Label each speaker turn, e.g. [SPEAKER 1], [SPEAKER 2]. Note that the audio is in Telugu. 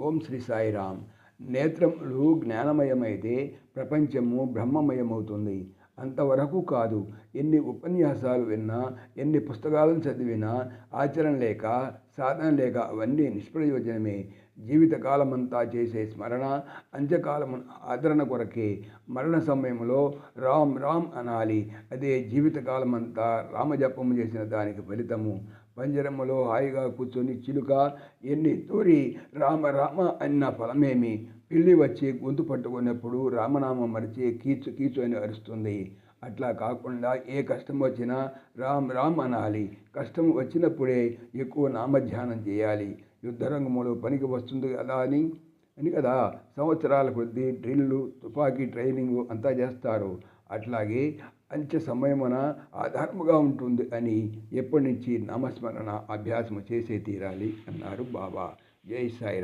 [SPEAKER 1] ఓం శ్రీ సాయిరామ్. నేత్రములు జ్ఞానమయమైతే ప్రపంచము బ్రహ్మమయమవుతుంది. అంతవరకు కాదు. ఎన్ని ఉపన్యాసాలు విన్నా ఎన్ని పుస్తకాలను చదివినా ఆచరణ లేక సాధన లేక అవన్నీ నిష్ప్రయోజనమే. జీవితకాలమంతా చేసే స్మరణ అంత్యకాలము ఆదరణ కొరకే మరణ సమయంలో రామ్ రామ్ అనాలి. అదే జీవితకాలమంతా రామజపము చేసిన దానికి ఫలితము. పంజరములో హాయిగా కూర్చొని చిలుక ఎన్ని తూరి రామ రామ అన్న ఫలమేమి? పిల్లి వచ్చి గొంతు పట్టుకున్నప్పుడు రామనామం మరిచి కీచు కీచు అని అరుస్తుంది. అట్లా కాకుండా ఏ కష్టం వచ్చినా రామ్ రామ్ అనాలి. కష్టం వచ్చినప్పుడే ఎక్కువ నామధ్యానం చేయాలి. యుద్ధరంగంలో పనికి వస్తుంది కదా అని అని కదా సంవత్సరాల కొద్దీ డ్రిల్లు తుపాకీ ట్రైనింగ్ అంతా చేస్తారు. అట్లాగే అంచె సమయమున ఆధారముగా ఉంటుంది అని ఎప్పటి నుంచి నామస్మరణ అభ్యాసము చేసే తీరాలి అన్నారు బాబా. జై సాయిరామ్